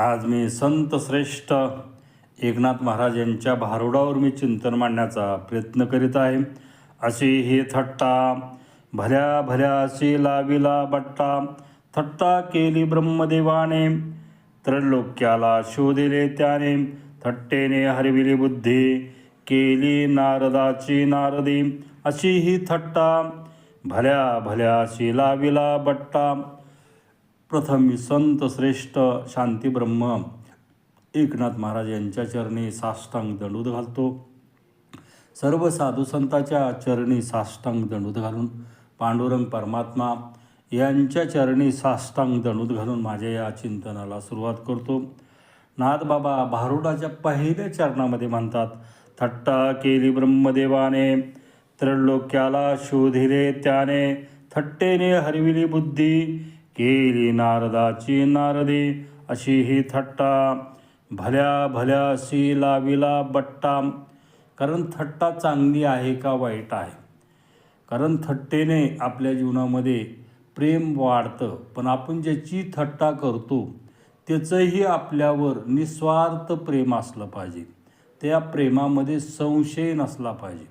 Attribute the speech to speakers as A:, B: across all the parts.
A: आज मी संत श्रेष्ठ एकनाथ महाराज यांच्या भारुडावर मी चिंतन मांडण्याचा प्रयत्न करीत आहे. अशी ही थट्टा भल्या भल्या अशी लाविला बट्टा थट्टा केली ब्रह्मदेवाने. त्रैलोक्याला शोधिले त्याने थट्टेने हरविली बुद्धी केली नारदाची नारदी. अशी ही थट्टा भल्या भल्या अशी लाविला बट्टा. प्रथम संत श्रेष्ठ शांतीब्रह्म एकनाथ महाराज यांच्या चरणी साष्टांग दंडूत घालतो. सर्व साधू संताच्या चरणी साष्टांग दंडूत घालून पांडुरंग परमात्मा यांच्या चरणी साष्टांग दंडूत घालून माझ्या या चिंतनाला सुरुवात करतो. नाथबाबा भारुडाच्या पहिल्या चरणामध्ये म्हणतात थट्टा केली ब्रह्मदेवाने त्रैलोक्याला शोधिले त्याने थट्टेने हरविली बुद्धी केली नारदाची नारदे अशी ही थट्टा. भल्या भल्या अशी लाविला बट्टा. कारण थट्टा चांगली आहे का वाईट आहे? कारण थट्टेने आपल्या जीवनामध्ये प्रेम वाढतं पण आपण ज्याची थट्टा करतो त्याचंही आपल्यावर निस्वार्थ प्रेम असलं पाहिजे. त्या प्रेमामध्ये संशय नसला पाहिजे.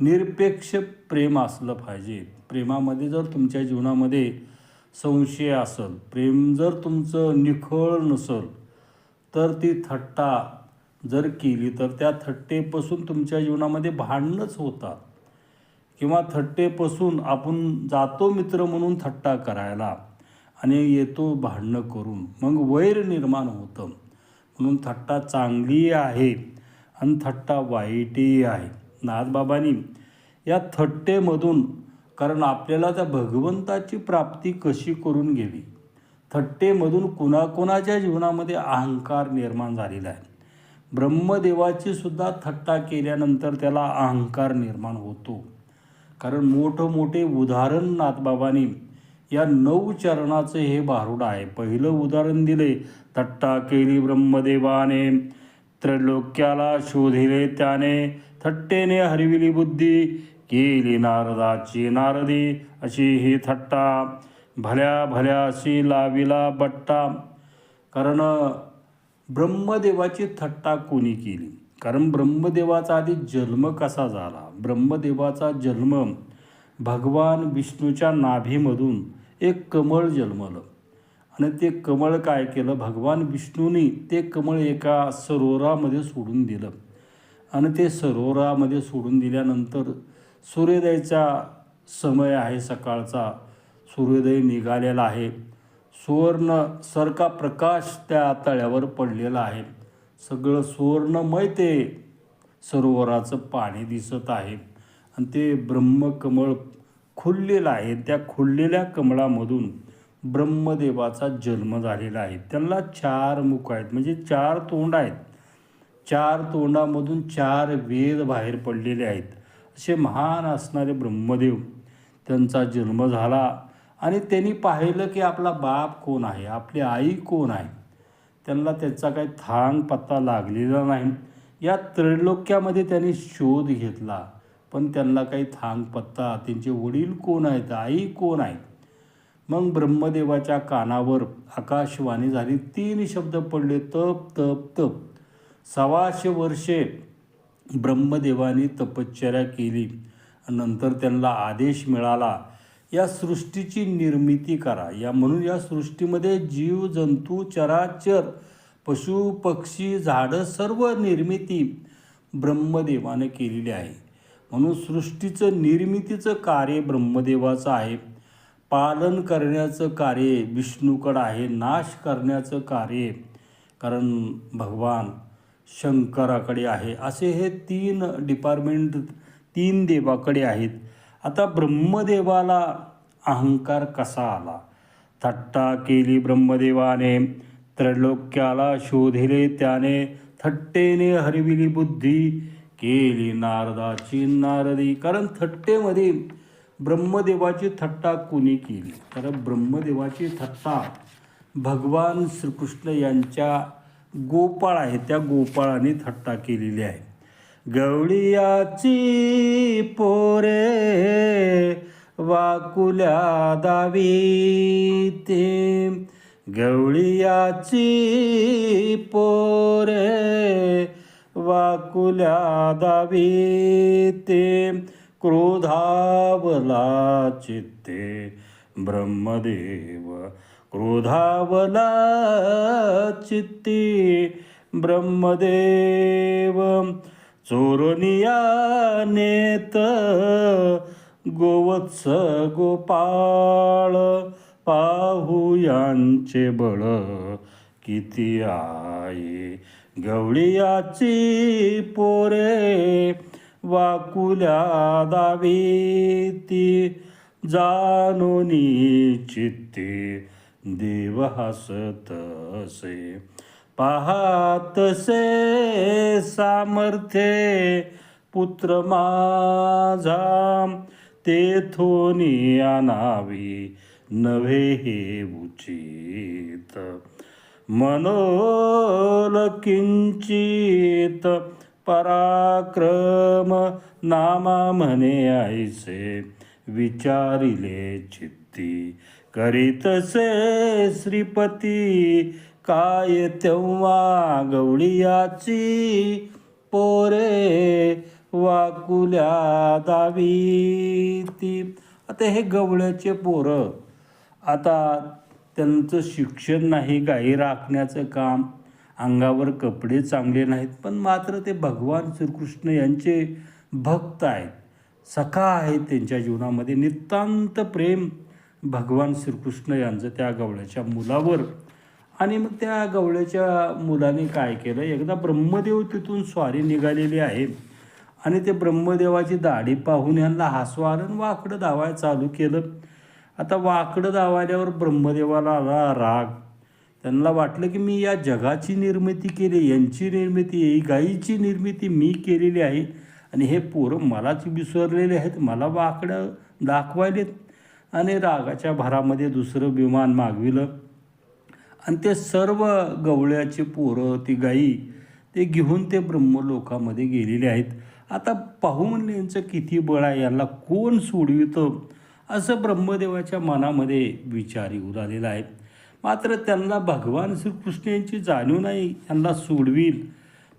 A: निरपेक्ष प्रेम असलं पाहिजे. प्रेमामध्ये जर तुमच्या जीवनामध्ये संशय असेल प्रेम जर तुमचं निखळ नसेल तर ती थट्टा जर केली तर त्या थट्टेपासून तुमच्या जीवनामध्ये भांडणंच होतात. किंवा थट्टेपासून आपण जातो मित्र म्हणून थट्टा करायला आणि येतो भांडणं करून मग वैर निर्माण होतं. म्हणून थट्टा चांगली आहे आणि थट्टा वाईटही आहे. नाथबाबांनी या थट्टेमधून कारण आपल्याला त्या भगवंताची प्राप्ती कशी करून घ्यावी? थट्टेमधून कुणाकुणाच्या जीवनामध्ये अहंकार निर्माण झालेला आहे? ब्रह्मदेवाची सुद्धा थट्टा केल्यानंतर त्याला अहंकार निर्माण होतो. कारण मोठं मोठे उदाहरण नाथबाबांनी या नऊ चरणाचं हे भारूड आहे. पहिलं उदाहरण दिले थट्टा केली ब्रह्मदेवाने त्रैलोक्याला शोधिले त्याने थट्टेने हरविली बुद्धी केली नारदाची नारदी अशी ही थट्टा. भल्या भल्या अशी लाविला बट्टा. कारण ब्रह्मदेवाची थट्टा कोणी केली? कारण ब्रह्मदेवाचा आधी जन्म कसा झाला? ब्रह्मदेवाचा जन्म भगवान विष्णूच्या नाभीमधून एक कमळ जन्मलं. आणि ते कमळ काय केलं? भगवान विष्णूने ते कमळ एका सरोवरामध्ये सोडून दिलं. आणि ते सरोवरामध्ये सोडून दिल्यानंतर सूर्योदयाचा समय आहे सकाळचा. सूर्योदय निघालेला आहे. सुवर्ण सरका प्रकाश त्या तळ्यावर पडलेला आहे. सगळं सुवर्णमय ते सरोवराचं पाणी दिसत आहे. आणि ते ब्रह्मकमळ खुललेलं आहे. त्या खुललेल्या कमळामधून ब्रह्मदेवाचा जन्म झालेला आहे. त्यांना चार मुख आहेत. म्हणजे चार तोंड आहेत. चार तोंडामधून चार वेद बाहेर पडलेले आहेत. असे महान असणारे ब्रह्मदेव त्यांचा जन्म झाला आणि त्यांनी पाहिलं की आपला बाप कोण आहे आपली आई कोण आहे? त्यांना त्याचा काही थांग पत्ता लागलेला नाही. या त्रैलोक्यामध्ये त्यांनी शोध घेतला पण त्यांना काही थांग पत्ता त्यांचे वडील कोण आहेत आई कोण आहेत? मग ब्रह्मदेवाच्या कानावर आकाशवाणी झाली तीन शब्द पडले तप तप तप. सव्वाशे वर्षे ब्रह्मदेवाने तपश्चर्या केली. नंतर त्यांना आदेश मिळाला या सृष्टीची निर्मिती करा. या म्हणून या सृष्टीमध्ये जीव जंतू चराचर पशु पक्षी झाडं सर्व निर्मिती ब्रह्मदेवाने केलेली आहे. म्हणून सृष्टीचं निर्मितीचं कार्य ब्रह्मदेवाचं आहे. पालन करण्याचं कार्य विष्णूकडं आहे. नाश करण्याचं कार्य. कारण भगवान शंकराकडे आहे. असे हे तीन डिपार्टमेंट तीन देवाकडे आहेत. आता ब्रह्मदेवाला अहंकार कसा आला? थट्टा केली ब्रह्मदेवाने त्रैलोक्याला शोधिले त्याने थट्टेने हरविली बुद्धी केली नारदाची नारदी. कारण थट्टेमध्ये ब्रह्मदेवाची थट्टा कुणी केली? तर ब्रह्मदेवाची थट्टा भगवान श्रीकृष्ण यांच्या गोपाळ आहे. त्या गोपाळाने थट्टा केलेली आहे. गवळियाची पोरे वाकुल्या दावी ते गवळीयाची पोरे वाकुल्या दावी ते क्रोधावला चित्ते ब्रह्मदेव क्रोधावला चित्ती ब्रह्मदेव चोरनिया नेत गोवत्स गोपाळ पाहू यांचे बळ किती आहे? गवळीयाची पोरे वाकुल्या दावी ती जानोनी चित्ते देव हसतसे पाहतसे सामर्थ्ये पुत्र माझा. तेथोनी आणावी नव्हे हे उचित. मनोल किंचित पराक्रम नामा म्हणे आईसे विचारिले चित्ती. करीतसे श्रीपती काय तेव्हा गवळीयाची पोरे वाकुल्या दावी ती आता हे गवळ्याचे पोरं आता त्यांचं शिक्षण नाही गाई राखण्याचं काम अंगावर कपडे चांगले नाहीत पण मात्र ते भगवान श्रीकृष्ण यांचे भक्त आहेत. सखा आहेत त्यांच्या जीवनामध्ये नितांत प्रेम भगवान श्रीकृष्ण यांचं त्या गवळ्याच्या मुलावर. आणि मग त्या गवळ्याच्या मुलाने काय केलं? एकदा ब्रह्मदेव तिथून स्वारी निघालेली आहे. आणि ते ब्रह्मदेवाची दाढी पाहून यांना हसवा आलं आणि वाकडं धावायला चालू केलं. आता वाकडं धावायल्यावर ब्रह्मदेवाला आला राग. त्यांना वाटलं की मी या जगाची निर्मिती केली यांची निर्मिती ही गाईची निर्मिती मी केलेली आहे. आणि हे पोरं मलाच विसरलेले आहेत मला वाकडं दाखवायलेत. आणि रागाच्या भरामध्ये दुसरं विमान मागविलं. आणि ते सर्व गवळ्याचे पोरं ती गाई ते घेऊन ते ब्रह्मलोकामध्ये गेलेले आहेत. आता पाहू यांचं किती बळ आहे याला कोण सोडवितं? असं ब्रह्मदेवाच्या मनामध्ये विचार येऊ आलेला आहे. मात्र त्यांना भगवान श्रीकृष्ण यांची जाणीव नाही यांना सोडवील.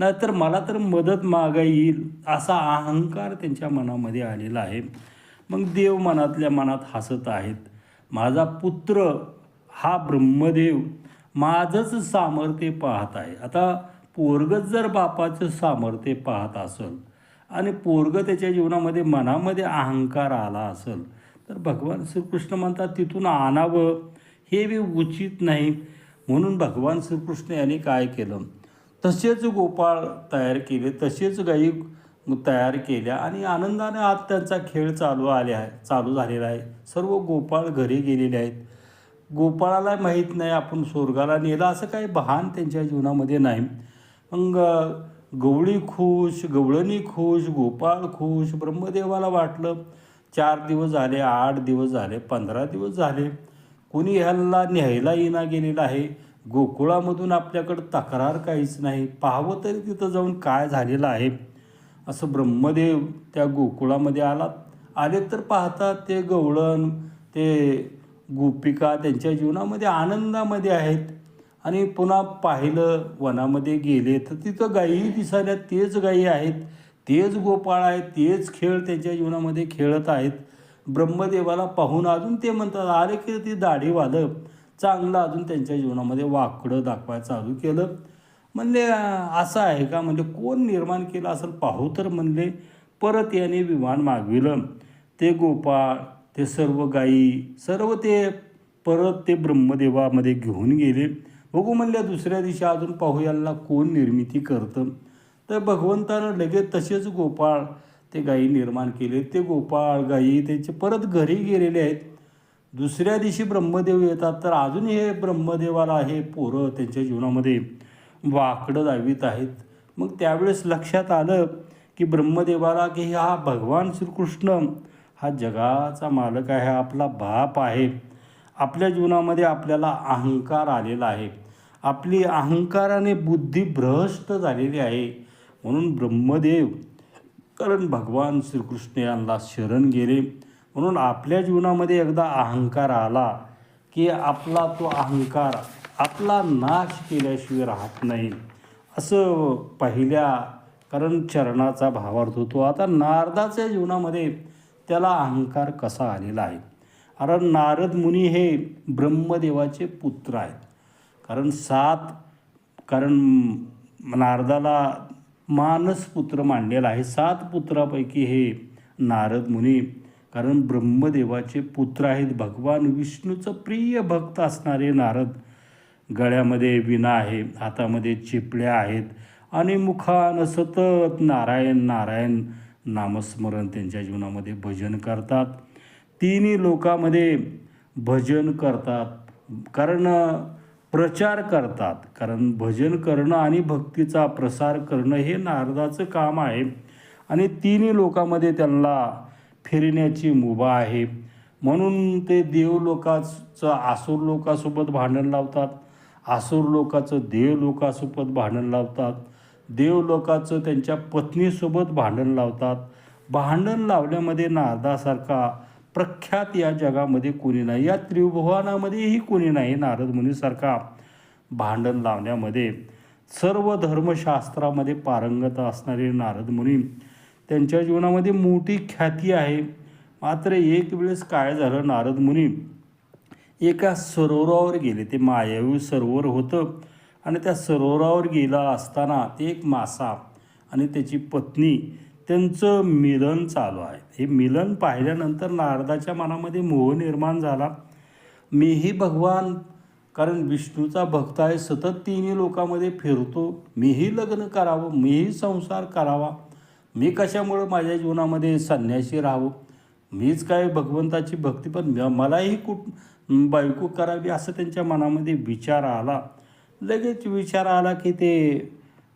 A: नाहीतर मला तर मदत मागा येईल असा अहंकार त्यांच्या मनामध्ये आलेला आहे. मग देव मनातल्या मनात हसत आहेत. माझा पुत्र हा ब्रह्मदेव माझंच सामर्थ्य पाहत आहे. आता पोरगच जर बापाचं सामर्थ्य पाहत असेल आणि पोरग त्याच्या जीवनामध्ये मनामध्ये अहंकार आला असेल तर भगवान श्रीकृष्ण म्हणतात तिथून आणावं हे बी उचित नाही. म्हणून भगवान श्रीकृष्ण यांनी काय केलं? तसेच गोपाळ तयार केले. तसेच गायी तयार केल्या आणि आनंदाने आज त्यांचा खेळ चालू आले आहे चालू झालेला आहे. सर्व गोपाळ घरी गेलेले आहेत. गोपाळाला माहीत नाही आपण स्वर्गाला नेलं असं काही भान त्यांच्या जीवनामध्ये नाही. मग गवळी खुश गवळणी खुश गोपाळ खुश ब्रह्मदेवाला वाटलं. चार दिवस झाले आठ दिवस झाले पंधरा दिवस झाले. कोणी ह्याला न्यायला येणा गेलेला आहे. गोकुळामधून आपल्याकडं तक्रार काहीच नाही. पाहावं तरी तिथं जाऊन काय झालेलं आहे. असं ब्रह्मदेव त्या गोकुळामध्ये आला आले तर पाहतात ते गवळण ते गोपिका त्यांच्या जीवनामध्ये आनंदामध्ये आहेत. आणि पुन्हा पाहिलं वनामध्ये गेले तर तिथं गायी दिसायला तेच गायी आहेत. तेच गोपाळ आहेत तेच खेळ त्यांच्या जीवनामध्ये खेळत आहेत. ब्रह्मदेवाला पाहून अजून ते म्हणतात अरे की ते दाढीवालं चांगलं अजून त्यांच्या जीवनामध्ये वाकडं दाखवायला चालू केलं. म्हणले असं आहे का? म्हणजे कोण निर्माण केलं असेल पाहू तर म्हणले परत याने विमान मागविलं. ते गोपाळ ते सर्व गायी सर्व ते परत ते ब्रह्मदेवामध्ये घेऊन गेले. बघू म्हणल्या दुसऱ्या दिवशी अजून पाहू याला कोण निर्मिती करतं. तर भगवंतानं लगेच तसेच गोपाळ ते गायी निर्माण केले. ते गोपाळ गायी त्याचे परत घरी गेलेले आहेत. दुसऱ्या दिवशी ब्रह्मदेव येतात. तर अजून हे ब्रह्मदेवाला हे पोरं त्यांच्या जीवनामध्ये वाकडं दावीत आहेत. मग त्यावेळेस लक्षात आलं की ब्रह्मदेवाला की हा भगवान श्रीकृष्ण हा जगाचा मालक आहे आपला बाप आहे. आपल्या जीवनामध्ये आपल्याला अहंकार आलेला आहे. आपली अहंकाराने बुद्धी भ्रष्ट झालेली आहे. म्हणून ब्रह्मदेव कारण भगवान श्रीकृष्ण यांना शरण गेले म्हणून आपल्या जीवनामध्ये एकदा अहंकार आला की आपला तो अहंकार आपला नाश केल्याशिवाय राहत नाही. असं पहिल्या कारण चरणाचा भावार्थ होतो. आता नारदाच्या जीवनामध्ये त्याला अहंकार कसा आलेला आहे? कारण नारद मुनी हे ब्रह्मदेवाचे पुत्र आहेत. कारण सात कारण नारदाला मानस पुत्र मांडलेला आहे. सात पुत्रापैकी हे नारद मुनी कारण ब्रह्मदेवाचे पुत्र आहेत. भगवान विष्णूचं प्रिय भक्त असणारे नारद गळ्यामध्ये विणा आहे हातामध्ये चिपळ्या आहेत आणि मुखानं सतत नारायण नारायण नामस्मरण त्यांच्या जीवनामध्ये भजन करतात. तिन्ही लोकामध्ये भजन करतात कारण प्रचार करतात. कारण भजन करणं आणि भक्तीचा प्रसार करणं हे नारदाचं काम आहे आणि तिन्ही लोकामध्ये त्यांना फिरण्याची मुभा आहे. म्हणून ते देवलोकाचं आसूर लोकासोबत भांडण लावतात. आसूर लोकाचं देव लोकासोबत भांडण लावतात. देव लोकाचं त्यांच्या पत्नीसोबत भांडण लावतात. भांडण लावल्यामध्ये नारदासारखा प्रख्यात या जगामध्ये कोणी नाही. या त्रिभुवनामध्येही कोणी नाही नारद मुनीसारखा भांडण लावण्यामध्ये. सर्व धर्मशास्त्रामध्ये पारंगत असणारे नारद मुनी त्यांच्या जीवनामध्ये मोठी ख्याती आहे. मात्र एक वेळेस काय झालं नारद मुनी एका सरोवरावर गेले. ते मायावी सरोवर होतं. आणि त्या सरोवरावर गेला असताना ते एक मासा आणि त्याची पत्नी त्यांचं मिलन चालू आहे. हे मिलन पाहिल्यानंतर नारदाच्या मनामध्ये मोह निर्माण झाला. मीही भगवान कारण विष्णूचा भक्त आहे सतत तिन्ही लोकांमध्ये फिरतो. मीही लग्न करावं मीही संसार करावा. मी कशामुळं माझ्या जीवनामध्ये संन्यासी राहावं? मीच काय भगवंताची भक्ती पण मलाही कुठ बायको करावी असं त्यांच्या मनामध्ये विचार आला. लगेच विचार आला की ते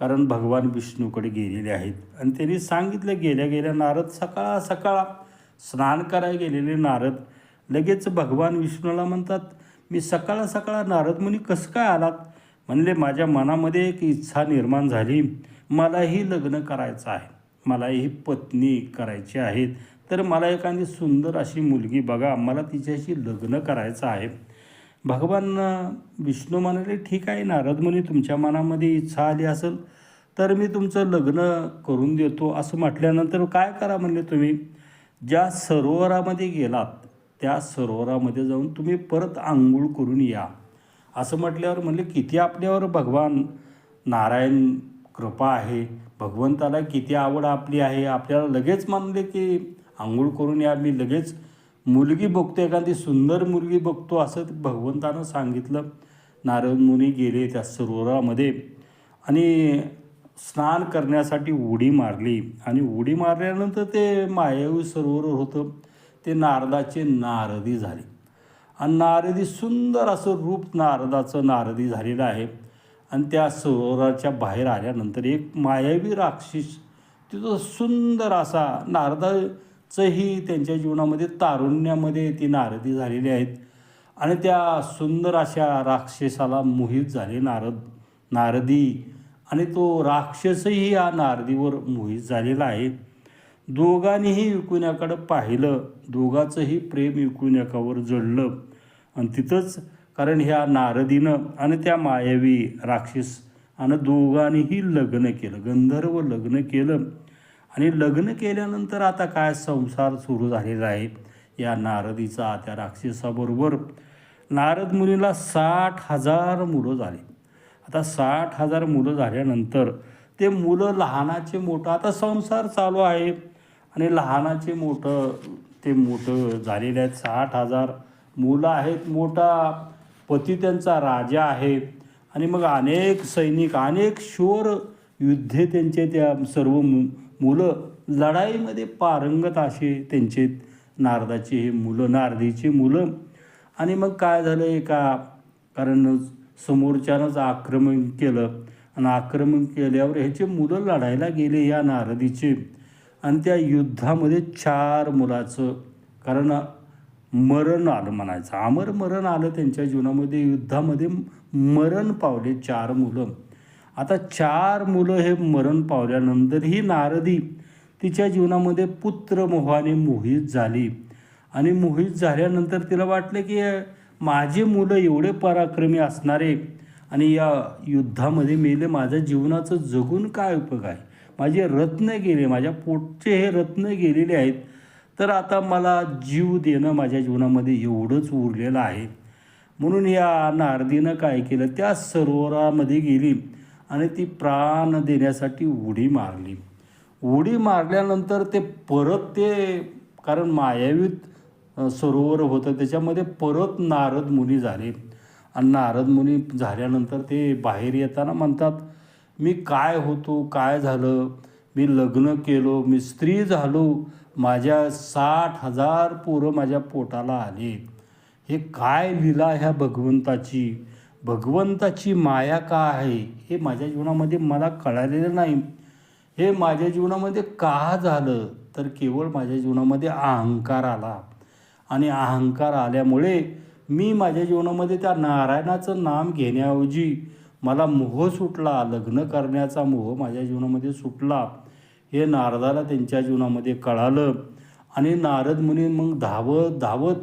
A: कारण भगवान विष्णूकडे गेलेले आहेत. आणि त्यांनी सांगितलं गेल्या गेल्या नारद सकाळ सकाळ स्नान करायला गेलेले नारद. लगेच भगवान विष्णूला म्हणतात मी सकाळ सकाळ नारद मुनी कसं काय आलात? म्हणले माझ्या मनामध्ये एक इच्छा निर्माण झाली. मलाही लग्न करायचं आहे. मलाही पत्नी करायची आहेत तर मला एखादी सुंदर अशी मुलगी बघा मला तिच्याशी लग्न करायचं आहे. भगवान विष्णू म्हणाले ठीक आहे नारद मुनी तुमच्या मनामध्ये इच्छा आली असेल तर मी तुमचं लग्न करून देतो. असं म्हटल्यानंतर काय करा म्हणले तुम्ही? ज्या सरोवरामध्ये गेलात त्या सरोवरामध्ये जाऊन तुम्ही परत आंघोळ करून या. असं म्हटल्यावर म्हणले किती आपल्यावर भगवान नारायण कृपा आहे. भगवंताला किती आवड आपली आहे. आपल्याला लगेच मानले की आंघोळ करून या मी लगेच मुलगी बघतो एखादी सुंदर मुलगी बघतो असं भगवंतानं सांगितलं. नारद मुनी गेले त्या सरोवरामध्ये आणि स्नान करण्यासाठी उडी मारली. आणि उडी मारल्यानंतर ते मायावी सरोवर होतं. ते नारदाचे नारदी झाले. आणि नारदी सुंदर असं रूप नारदाचं नारदी झालेलं आहे. आणि त्या सरोवराच्या बाहेर आल्यानंतर एक मायावी राक्षस तिथं सुंदर असा नारदा नारदाचंही त्यांच्या जीवनामध्ये तारुण्यामध्ये ती नारदी झालेली आहेत. आणि त्या सुंदर अशा राक्षसाला मोहित झाले नारद नारदी. आणि तो राक्षसही या नारदीवर मोहित झालेला आहे. दोघांनीही विकुण्याकडं पाहिलं. दोघांचंही प्रेम विकुण्याकावर जडलं. आणि तिथंच कारण ह्या नारदीनं आणि त्या मायावी राक्षस आणि दोघांनीही लग्न केलं. गंधर्व लग्न केलं. आणि लग्न केल्यानंतर आता काय संसार सुरू झालेला आहे? या नारदीचा त्या राक्षसाबरोबर नारद मुनीला साठ हजार मुलं झाली. आता साठ हजार मुलं झाल्यानंतर ते मुलं लहानाचे मोठं आता संसार चालू आहे. आणि लहानाचे मोठं ते मोठं झालेले आहेत. साठ हजार मुलं आहेत. मोठा पती त्यांचा राजा आहे. आणि मग अनेक सैनिक अनेक शोर युद्धे त्यांचे त्या सर्व मु मुलं लढाईमध्ये पारंगत असे त्यांचे नारदाचे हे मुलं नारदीची मुलं. आणि मग काय झालं एका कारण समोरच्यानंच आक्रमण केलं. आणि आक्रमण केल्यावर ह्याचे मुलं लढायला गेले या नारदीचे. आणि त्या युद्धामध्ये चार मुलाचं कारण मरण आलं म्हणायचं. अमर मरण आलं त्यांच्या जीवनामध्ये. युद्धामध्ये मरण पावले चार मुलं. आता चार मुलं हे मरण पावल्यानंतर ही नारदी तिच्या जीवनामध्ये पुत्र मोहाने मोहित झाली. आणि मोहित झाल्यानंतर तिला वाटलं की माझे मुलं एवढे पराक्रमी असणारे आणि या युद्धामध्ये मेले माझ्या जीवनाचं जगून काय उपयोग आहे? माझे रत्न गेले माझ्या पोटचे हे रत्न गेलेले आहेत. तर आता मला जीव देणं माझ्या जीवनामध्ये एवढंच उरलेलं आहे. म्हणून या नारदीनं काय केलं? त्या सरोवरामध्ये गेली. आणि ती प्राण देण्यासाठी उडी मारली. उडी मारल्यानंतर ते परत ते कारण मायावीत सरोवर होतं त्याच्यामध्ये परत नारद मुनी झाले. आणि नारद मुनी झाल्यानंतर ते बाहेर येताना म्हणतात मी काय होतो काय झालं? मी लग्न केलो मी स्त्री झालो. माझ्या साठ हजार पोरं माझ्या पोटाला आले. हे काय लिला ह्या भगवंताची? भगवंताची माया का आहे हे माझ्या जीवनामध्ये मला कळालेलं नाही. हे माझ्या जीवनामध्ये का झालं तर केवळ माझ्या जीवनामध्ये अहंकार आला. आणि अहंकार आल्यामुळे मी माझ्या जीवनामध्ये त्या नारायणाचं नाम घेण्याऐवजी मला मोह सुटला लग्न करण्याचा मोह माझ्या जीवनामध्ये सुटला. हे नारदाला त्यांच्या जीवनामध्ये कळालं. आणि नारद मुनी मग धावत धावत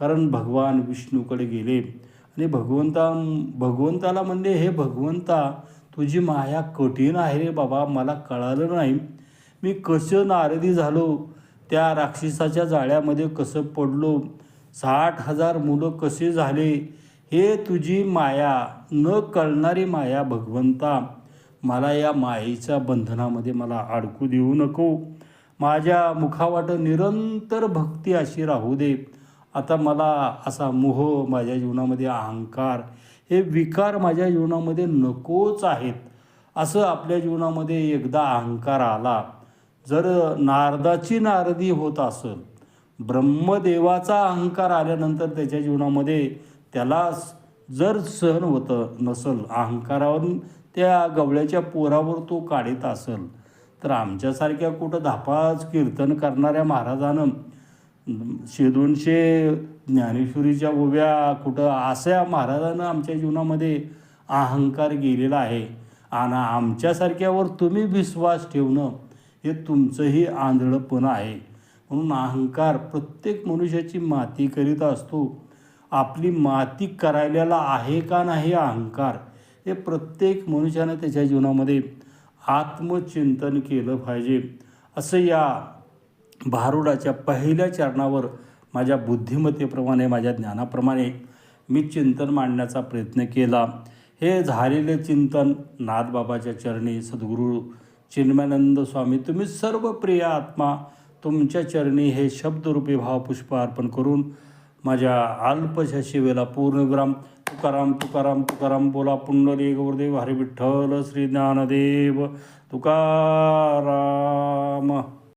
A: कारण भगवान विष्णूकडे गेले. आणि भगवंता भगवंताला म्हणले हे भगवंता तुझी माया कठीण आहे रे बाबा मला कळालं नाही. मी कसं नारदी झालो? त्या राक्षसाच्या जाळ्यामध्ये कसं पडलो? साठ हजार मुलं कसे झाले? हे तुझी माया न कळणारी माया भगवंता मला या मायेच्या बंधनामध्ये मला अडकू देऊ नको. माझ्या मुखावाट निरंतर भक्ती अशी राहू दे. आता मला असा मोह माझ्या जीवनामध्ये अहंकार हे विकार माझ्या जीवनामध्ये नकोच आहेत. असं आपल्या जीवनामध्ये एकदा अहंकार आला जर नारदाची नारदी होत असेल ब्रह्मदेवाचा अहंकार आल्यानंतर त्याच्या जीवनामध्ये त्याला जर सहन होतं नसल अहंकारावरून त्या गवळ्याच्या पोरावर तो काढीत असेल तर आमच्यासारख्या कुठं धापाच कीर्तन करणाऱ्या महाराजानं शे दोनशे ज्ञानेश्वरीच्या ओव्या कुठं अशा महाराजानं आमच्या जीवनामध्ये अहंकार गेलेला आहे. आणि आमच्यासारख्यावर तुम्ही विश्वास ठेवणं हे तुमचंही आंधळपण आहे. म्हणून अहंकार प्रत्येक मनुष्याची माती करीत असतो. आपली माती करायला आहे का नाही अहंकार हे प्रत्येक मनुष्यानं त्याच्या जीवनामध्ये आत्मचिंतन केलं पाहिजे. असं या भारुडाच्या पहिल्या चरणावर माझ्या बुद्धिमत्तेप्रमाणे माझ्या ज्ञानाप्रमाणे मी चिंतन मांडण्याचा प्रयत्न केला. हे झालेले चिंतन नाथबाबाच्या चरणी सद्गुरू चिन्मयानंद स्वामी तुम्ही सर्व प्रिय आत्मा तुमच्या चरणी हे शब्दरूपी भावपुष्प अर्पण करून माझ्या अल्पशा शिवेला पूर्णविराम तुकाराम तुकाराम तुकाराम बोला पुंडली गुरुदेव हरिविठ्ठल श्री ज्ञानदेव तुकाराम.